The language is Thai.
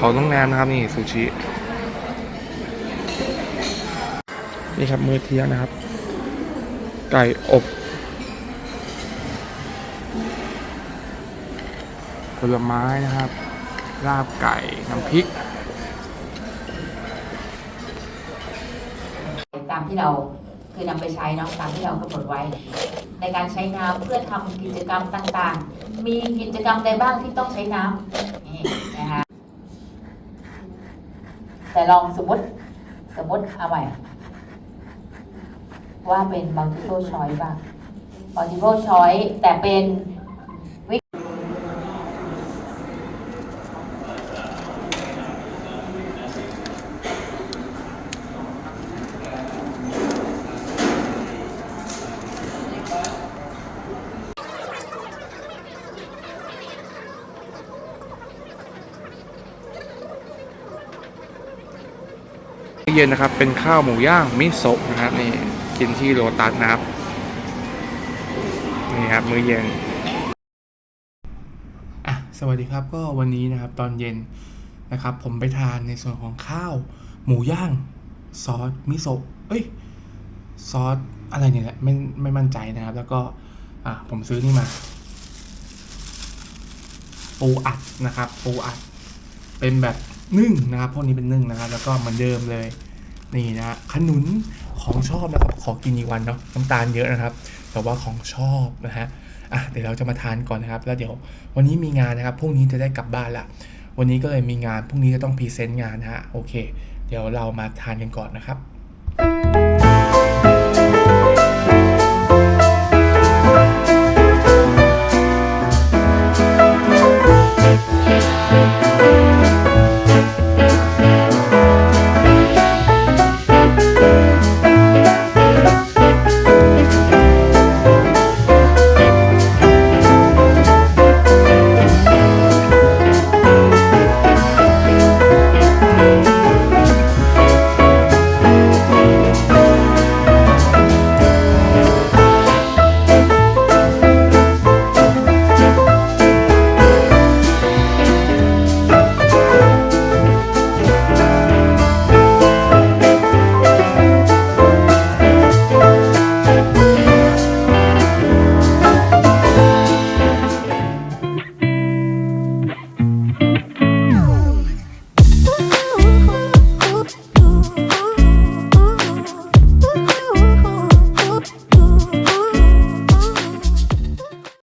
ของโรงแรมนะครับนี่ซูชินี่ครับมื้อเที่ยงนะครับ ไก่อบผลไม้นะครับลาบไก่น้ำพริก ตามที่เราเคยนำไปใช้เนาะตามที่เรากำหนดไว้ ในการใช้น้ำเพื่อทำกิจกรรมต่างๆ มีกิจกรรมใดบ้างที่ต้องใช้น้ำนี่นะคะ แต่ลองสมมติสมมติเอาใหม่ว่าเป็น multiple choice บ้าง multiple choice แต่เป็น เย็นนะครับเป็นข้าวหมูย่างมิโซะนะครับนี่กินที่โรตัสนะครับนี่ครับมื้อเย็นอะสวัสดีครับก็วันนี้นะครับตอนเย็นนะครับ ผมไปทานในส่วนของข้าวหมูย่างซอสมิโซะเอ้ยซอสอะไรเนี่ยแหละไม่ไม่มั่นใจนะครับ แล้วก็อะผมซื้อนี่มาปูอัดนะครับปูอัดเป็นแบบ นึ่งนะครับพวกนี้เป็นนึ่งนะครับ แล้วก็เหมือนเดิมเลยนี่นะขนุนของชอบนะครับ ขอกินอีกวันเนาะน้ำตาลเยอะนะครับ แต่ว่าของชอบนะฮะอะเดี๋ยวเราจะมาทานก่อนนะครับ แล้วเดี๋ยววันนี้มีงานนะครับพรุ่งนี้จะได้กลับบ้านละวันนี้ก็เลยมีงานพรุ่งนี้จะต้องพรีเซนต์งานนะฮะโอเค เดี๋ยวเรามาทานกันก่อนนะครับ